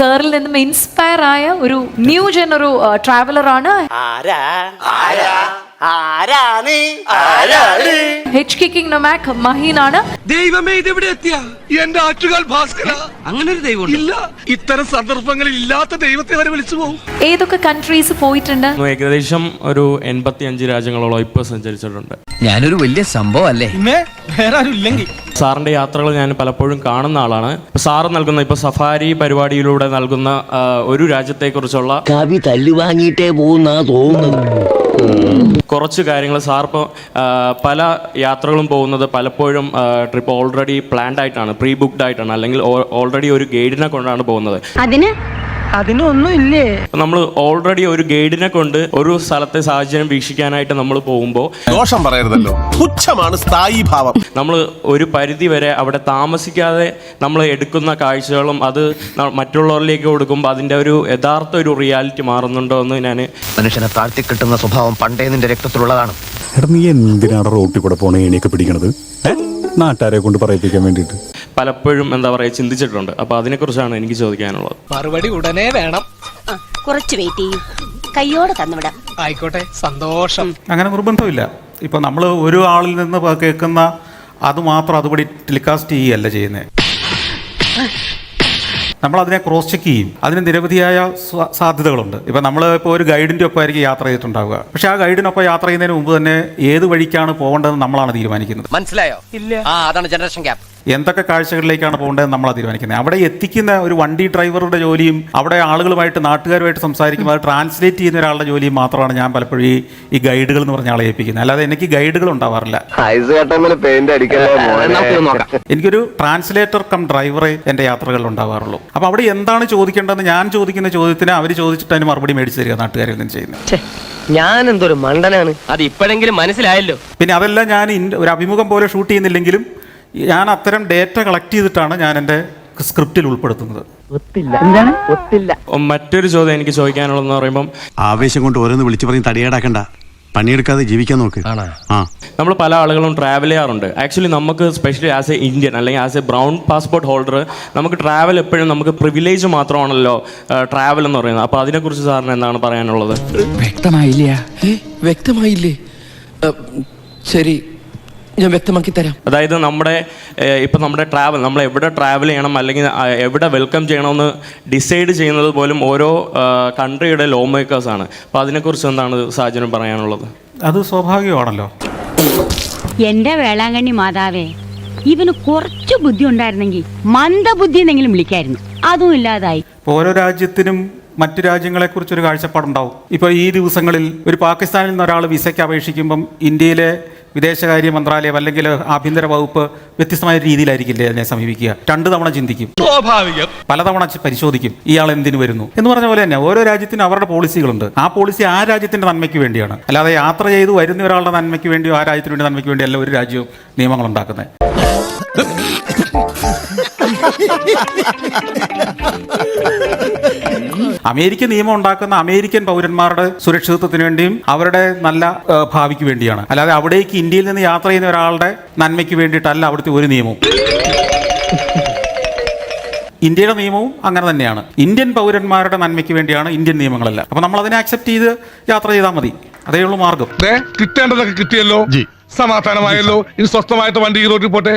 സാറിൽ നിന്നും ഇൻസ്പയർ ആയ ഒരു ന്യൂ ജൻ ഒരു ട്രാവലറാണ് ആരാ? ആരാ? ആരാണ്? ആരാണ്? ഹെച്ച് കിക്കിംഗ് നൊമാക് മഹീനാണ് ദൈവമേ ഇതെവിടെ എത്തിയ? എന്റെ ആറ്റുകാൽ ഭാസ്കര. അങ്ങനെ ഒരു ദൈവം ഇല്ല. ഇത്തരം സന്ദർഭങ്ങളിൽ ഇല്ലാത്ത ദൈവത്തെ വരെ വിളിച്ചു പോകും ഏതൊക്കെ കൺട്രീസ് പോയിട്ടുണ്ട്? ഏകദേശം ഒരു എൺപത്തി അഞ്ച് രാജ്യങ്ങളോളം ഇപ്പോൾ സഞ്ചരിച്ചിട്ടുണ്ട്. ഞാനൊരു വലിയ സംഭവം അല്ലേ? വേറെ ആരും ഇല്ലെങ്കിൽ. സാറിന്റെ യാത്രകൾ ഞാൻ പലപ്പോഴും കാണുന്ന ആളാണ്. ഇപ്പൊ സാറ് നൽകുന്ന ഇപ്പൊ സഫാരി പരിപാടിയിലൂടെ നൽകുന്ന ആ, ഒരു രാജ്യത്തെക്കുറിച്ചുള്ള കവി തല്ലുവാങ്ങിയിട്ടേ പോകുന്ന തോന്നുന്നത് കുറച്ച് കാര്യങ്ങൾ സാർ ഇപ്പോൾ പല യാത്രകളും പോകുന്നത് പലപ്പോഴും ട്രിപ്പ് ഓൾറെഡി പ്ലാൻഡ് ആയിട്ടാണ് പ്രീ ബുക്ക്ഡ് ആയിട്ടാണ് അല്ലെങ്കിൽ ഓൾറെഡി ഒരു ഗൈഡിനെ കൊണ്ടാണ് പോകുന്നത്. അതിന് നമ്മൾ ഓൾറെഡി ഒരു ഗൈഡിനെ കൊണ്ട് ഒരു സ്ഥലത്തെ സാഹചര്യം വീക്ഷിക്കാനായിട്ട് നമ്മൾ പോകുമ്പോൾ ദോഷം പറയരുതല്ലോ. പുച്ഛമാണ് സ്ഥായി ഭാവം നമ്മൾ ഒരു പരിധി വരെ അവിടെ താമസിക്കാതെ നമ്മൾ എടുക്കുന്ന കാഴ്ചകളും അത് ന- മറ്റുള്ളവരിലേക്ക് കൊടുക്കുമ്പോൾ അതിന്റെ ഒരു യഥാർത്ഥ ഒരു റിയാലിറ്റി മാറുന്നുണ്ടോ എന്ന് ഞാൻ മനുഷ്യനെ താഴ്ത്തി കിട്ടുന്ന സ്വഭാവം പണ്ടേ നിന്റെ രക്തത്തിലുള്ളതാണ്. എടാ നീ എന്തിനാണ് റോട്ടിൽ കൂടെ പോണേ ഏണിയൊക്കെ പിടിക്കണത്? നാട്ടുകാരെ കൊണ്ട് പറയിപ്പിക്കാൻ വേണ്ടിയിട്ട്. പലപ്പോഴും എന്താ പറയുക ചിന്തിച്ചിട്ടുണ്ട്. അപ്പോൾ അതിനെക്കുറിച്ചാണ് എനിക്ക് ചോദിക്കാനുള്ളത്. മറുപടി ഉടനെ വേണം. കുറച്ച് വെയിറ്റ് ചെയ്യും. കയ്യോടെ തന്നുവിടാം. ആയിക്കോട്ടെ സന്തോഷം. അങ്ങനെ നിർബന്ധമില്ല. ഇപ്പോൾ നമ്മൾ ഒരു ആളിൽ നിന്ന് പ- കേൾക്കുന്ന അത് മാത്രം അതുപടി ടെലികാസ്റ്റ് ചെയ്യുകയല്ല ചെയ്യുന്നത് നമ്മൾ അതിനെ ക്രോസ് ചെക്ക് ചെയ്യും. അതിന് നിരവധിയായ സ്വ- സാധ്യതകളുണ്ട്. ഇപ്പം നമ്മൾ ഇപ്പോൾ ഒരു ഗൈഡിന്റെ ഒപ്പമായിരിക്കും യാത്ര ചെയ്തിട്ടുണ്ടാവുക. പക്ഷെ ആ ഗൈഡിനൊപ്പം യാത്ര ചെയ്യുന്നതിന് മുമ്പ് തന്നെ ഏത് വഴിക്കാണ് പോകേണ്ടതെന്ന് നമ്മളാണ് തീരുമാനിക്കുന്നത്. മനസ്സിലായോ? ഇല്ല. ആ അതാണ് ജനറേഷൻ ഗ്യാപ്പ് എന്തൊക്കെ കാഴ്ചകളിലേക്കാണ് പോകേണ്ടതെന്ന് നമ്മളാണ് തീരുമാനിക്കുന്നത്? അവിടെ എത്തിക്കുന്ന ഒരു വണ്ടി ഡ്രൈവറുടെ ജോലിയും അവിടെ ആളുകളുമായിട്ട് നാട്ടുകാരുമായിട്ട് സംസാരിക്കുമ്പോൾ അത് ട്രാൻസ്ലേറ്റ് ചെയ്യുന്ന ഒരാളുടെ ജോലിയും മാത്രമാണ് ഞാൻ പലപ്പോഴും ഈ ഗൈഡുകൾ എന്ന് പറഞ്ഞ ആളെ ഏൽപ്പിക്കുന്നത്. അല്ലാതെ എനിക്ക് ഗൈഡുകൾ ഉണ്ടാവാറില്ല. എനിക്കൊരു ട്രാൻസ്ലേറ്റർ കം ഡ്രൈവറെ എന്റെ യാത്രകളിൽ ഉണ്ടാവാറുള്ളൂ. അപ്പോൾ അവിടെ എന്താണ് ചോദിക്കേണ്ടതെന്ന് ഞാൻ ചോദിക്കുന്ന ചോദ്യത്തിന് അവർ ചോദിച്ചിട്ട് അതിന് മറുപടി മേടിച്ച് തരിക നാട്ടുകാരിൽ നിന്ന് ചെയ്യുന്നത്. ഞാൻ എന്തൊരു മണ്ടനാണ്? അത് ഇപ്പോഴെങ്കിലും മനസ്സിലായല്ലോ. പിന്നെ അതെല്ലാം ഞാൻ ഒരു അഭിമുഖം പോലെ ഷൂട്ട് ചെയ്യുന്നില്ലെങ്കിലും ഞാൻ അത്തരം ഡേറ്റ കളക്ട് ചെയ്തിട്ടാണ് ഞാൻ എന്റെ സ്ക്രിപ്റ്റിൽ ഉൾപ്പെടുത്തുന്നത്. മറ്റൊരു ചോദ്യം എനിക്ക് ചോദിക്കാനുള്ളതെന്ന് പറയുമ്പം ആവേശം കൊണ്ട് ഓരോന്ന് വിളിച്ചു പറഞ്ഞ് തടിയേടാക്കണ്ട. പണിയെടുക്കാതെ ജീവിക്കാൻ നോക്ക്. നമ്മൾ പല ആളുകളും ട്രാവൽ ചെയ്യാറുണ്ട്. ആക്ച്വലി നമുക്ക് സ്പെഷ്യലി ആസ് എ ഇന്ത്യൻ അല്ലെങ്കിൽ as a brown passport holder നമുക്ക് ട്രാവൽ എപ്പോഴും നമുക്ക് പ്രിവിലേജ് മാത്രമാണല്ലോ ട്രാവൽ എന്ന് പറയുന്നത്. അപ്പോൾ അതിനെക്കുറിച്ച് സാറിന് എന്താണ് പറയാനുള്ളത്? വ്യക്തമായില്ല? വ്യക്തമായില്ലേ ശരി. ഞാൻ വ്യക്തമാക്കി തരാം. അതായത് നമ്മുടെ ഇപ്പൊ ഇപ്പം നമ്മുടെ ട്രാവൽ നമ്മൾ എവിടെ ട്രാവൽ ചെയ്യണം അല്ലെങ്കിൽ എവിടെ വെൽക്കം ചെയ്യണമെന്ന് ഡിസൈഡ് ചെയ്യുന്നത് പോലും ഓരോ കൺട്രിയുടെ ലോ മേക്കേഴ്സ് മേക്കേഴ്സാണ് അപ്പോൾ അതിനെക്കുറിച്ച് എന്താണ് സാഹചര്യം പറയാനുള്ളത്? അത് സ്വാഭാവികമാണല്ലോ. എന്റെ വേളാങ്കണ്ണി മാതാവേ ഇവന് കുറച്ച് ബുദ്ധി ഉണ്ടായിരുന്നെങ്കിൽ മന്ദബുദ്ധി എന്നെങ്കിലും വിളിക്കായിരുന്നു. അതും ഇല്ലാതായി. ഓരോ രാജ്യത്തിനും മറ്റു രാജ്യങ്ങളെ കുറിച്ചൊരു കാഴ്ചപ്പാടുണ്ടാവും. ഇപ്പോൾ ഈ ദിവസങ്ങളിൽ ഒരു പാകിസ്ഥാനിൽ നിന്ന് ഒരാൾ വിസയ്ക്ക് അപേക്ഷിക്കുമ്പം ഇന്ത്യയിലെ വിദേശകാര്യ മന്ത്രാലയം അല്ലെങ്കിൽ ആഭ്യന്തര വകുപ്പ് വ്യത്യസ്തമായ രീതിയിലായിരിക്കില്ലേ അതിനെ സമീപിക്കുക? രണ്ട് തവണ ചിന്തിക്കും. സ്വാഭാവികം. പലതവണ പരിശോധിക്കും ഇയാൾ എന്തിനു വരുന്നു എന്ന് പറഞ്ഞ പോലെ തന്നെ ഓരോ രാജ്യത്തിനും അവരുടെ പോളിസികളുണ്ട്. ആ പോളിസി ആ രാജ്യത്തിന്റെ നന്മയ്ക്ക് വേണ്ടിയാണ്. അല്ലാതെ യാത്ര ചെയ്ത് വരുന്ന ഒരാളുടെ നന്മയ്ക്ക് വേണ്ടിയോ ആ രാജ്യത്തിന് വേണ്ടി നന്മയ്ക്ക് വേണ്ടിയോ അല്ല ഒരു രാജ്യവും നിയമങ്ങൾ ഉണ്ടാക്കുന്നത്. അമേരിക്ക നിയമം ഉണ്ടാക്കുന്ന അമേരിക്കൻ പൗരന്മാരുടെ സുരക്ഷിതത്വത്തിന് വേണ്ടിയും അവരുടെ നല്ല ഭാവിക്ക് വേണ്ടിയാണ്. അല്ലാതെ അവിടേക്ക് ഇന്ത്യയിൽ നിന്ന് യാത്ര ചെയ്യുന്ന ഒരാളുടെ നന്മയ്ക്ക് വേണ്ടിയിട്ടല്ല അവിടുത്തെ ഒരു നിയമവും. ഇന്ത്യയുടെ നിയമവും അങ്ങനെ തന്നെയാണ്. ഇന്ത്യൻ പൗരന്മാരുടെ നന്മയ്ക്ക് വേണ്ടിയാണ് ഇന്ത്യൻ നിയമങ്ങളെല്ലാം. അപ്പൊ നമ്മൾ അതിനെ അക്സെപ്റ്റ് ചെയ്ത് യാത്ര ചെയ്താൽ മതി. അതേ ഉള്ളൂ മാർഗം. കിട്ടേണ്ടതൊക്കെ കിട്ടിയല്ലോ. സമാധാനമായല്ലോ. ഇനി സ്വസ്ഥമായിട്ട് വണ്ടി ഈ റോഡിൽ പോട്ടെ.